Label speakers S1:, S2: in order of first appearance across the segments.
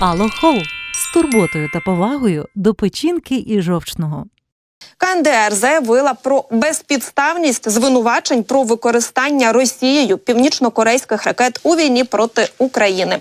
S1: Алохол з турботою та повагою до печінки і жовчного.
S2: КНДР заявила про безпідставність звинувачень про використання Росією північно-корейських ракет у війні проти України.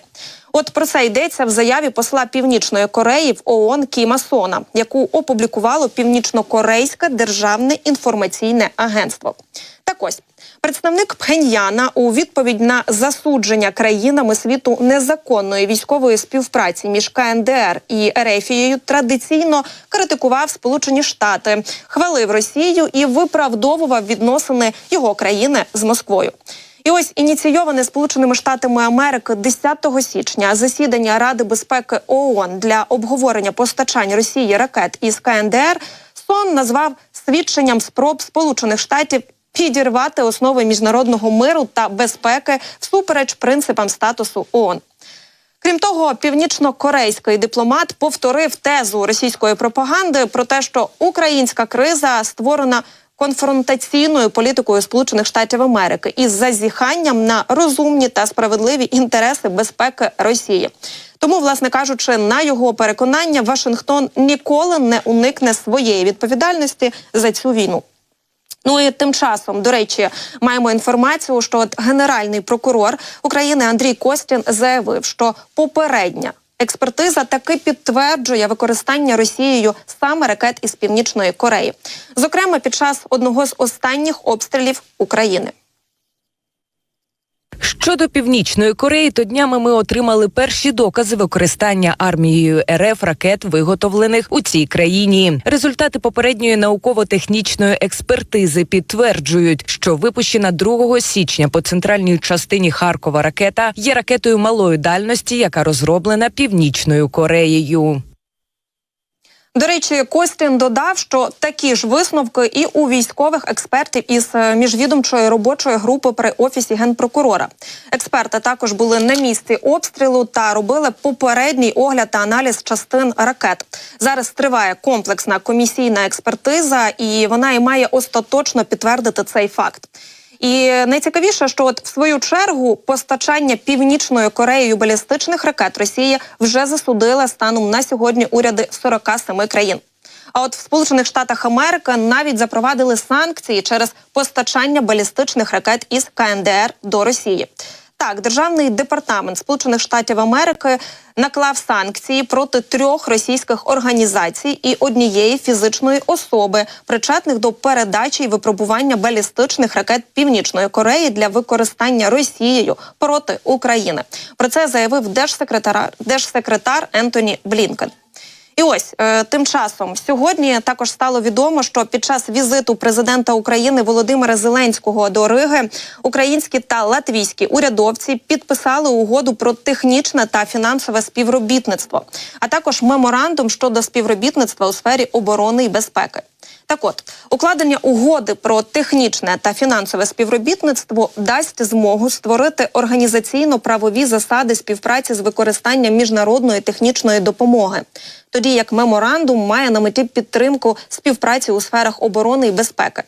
S2: От про це йдеться в заяві посла Північної Кореї в ООН Кіма Сона, яку опублікувало Північно-Корейське державне інформаційне агентство. Так ось представник Пхеньяна у відповідь на засудження країнами світу незаконної військової співпраці між КНДР і Ерефією традиційно критикував Сполучені Штати, хвалив Росію і виправдовував відносини його країни з Москвою. І ось ініційоване Сполученими Штатами Америки 10 січня засідання Ради безпеки ООН для обговорення постачань Росії ракет із КНДР сон назвав свідченням спроб Сполучених Штатів підірвати основи міжнародного миру та безпеки всупереч принципам статусу ООН. Крім того, північно-корейський дипломат повторив тезу російської пропаганди про те, що українська криза створена конфронтаційною політикою Сполучених Штатів Америки із зазіханням на розумні та справедливі інтереси безпеки Росії. Тому, власне кажучи, на його переконання, Вашингтон ніколи не уникне своєї відповідальності за цю війну. Ну і тим часом, до речі, маємо інформацію, що от генеральний прокурор України Андрій Костін заявив, що попередня експертиза таки підтверджує використання Росією саме ракет із північної Кореї, зокрема під час одного з останніх обстрілів України.
S3: Щодо північної Кореї, то днями ми отримали перші докази використання армією РФ ракет, виготовлених у цій країні. Результати попередньої науково-технічної експертизи підтверджують, що випущена 2 січня по центральній частині Харкова ракета є ракетою малої дальності, яка розроблена північною Кореєю.
S2: До речі, Костін додав, що такі ж висновки і у військових експертів із е, міжвідомчої робочої групи при офісі генпрокурора. Експерти також були на місці обстрілу та робили попередній огляд та аналіз частин ракет. Зараз триває комплексна комісійна експертиза, і вона і має остаточно підтвердити цей факт. І найцікавіше, що от в свою чергу постачання північною Кореєю балістичних ракет Росія вже засудила станом на сьогодні уряди 47 країн. А от в Сполучених Штатах Америки навіть запровадили санкції через постачання балістичних ракет із КНДР до Росії. Так, державний департамент Сполучених Штатів Америки наклав санкції проти трьох російських організацій і однієї фізичної особи, причетних до передачі і випробування балістичних ракет Північної Кореї для використання Росією проти України. Про це заявив держсекретар держсекретар Ентоні Блінкен. І ось е, тим часом сьогодні також стало відомо, що під час візиту президента України Володимира Зеленського до Риги українські та латвійські урядовці підписали угоду про технічне та фінансове співробітництво, а також меморандум щодо співробітництва у сфері оборони і безпеки. Так от укладення угоди про технічне та фінансове співробітництво дасть змогу створити організаційно-правові засади співпраці з використанням міжнародної технічної допомоги, тоді як меморандум має на меті підтримку співпраці у сферах оборони і безпеки.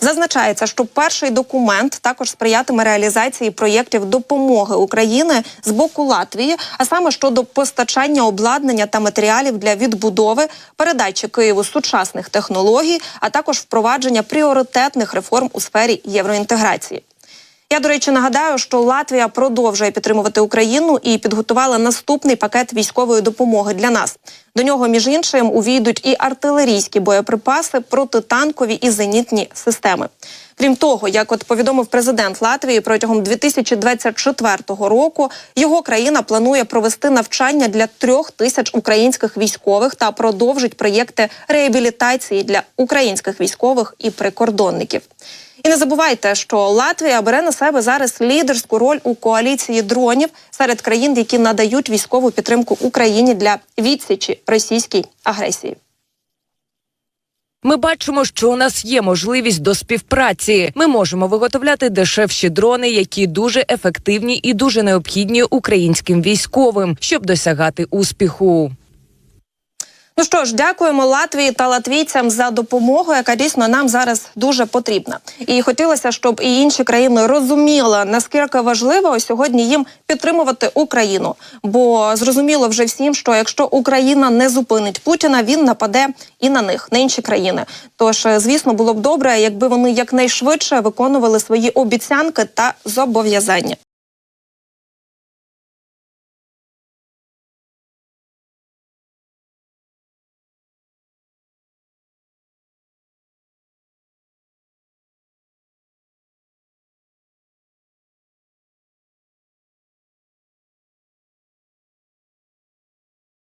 S2: Зазначається, що перший документ також сприятиме реалізації проєктів допомоги України з боку Латвії, а саме щодо постачання обладнання та матеріалів для відбудови, передачі Києву сучасних технологій, а також впровадження пріоритетних реформ у сфері євроінтеграції. Я, до речі, нагадаю, що Латвія продовжує підтримувати Україну і підготувала наступний пакет військової допомоги для нас. До нього, між іншим, увійдуть і артилерійські боєприпаси, протитанкові і зенітні системи. Крім того, як от повідомив президент Латвії, протягом 2024 року його країна планує провести навчання для трьох тисяч українських військових та продовжить проєкти реабілітації для українських військових і прикордонників. І не забувайте, що Латвія бере на себе зараз лідерську роль у коаліції дронів серед країн, які надають військову підтримку Україні для відсічі російській агресії.
S3: Ми бачимо, що у нас є можливість до співпраці. Ми можемо виготовляти дешевші дрони, які дуже ефективні і дуже необхідні українським військовим, щоб досягати успіху.
S2: Ну що ж, дякуємо Латвії та латвійцям за допомогу, яка дійсно нам зараз дуже потрібна. І хотілося, щоб і інші країни розуміли, наскільки важливо сьогодні їм підтримувати Україну. Бо зрозуміло вже всім, що якщо Україна не зупинить Путіна, він нападе і на них, на інші країни. Тож, звісно, було б добре, якби вони якнайшвидше виконували свої обіцянки та зобов'язання.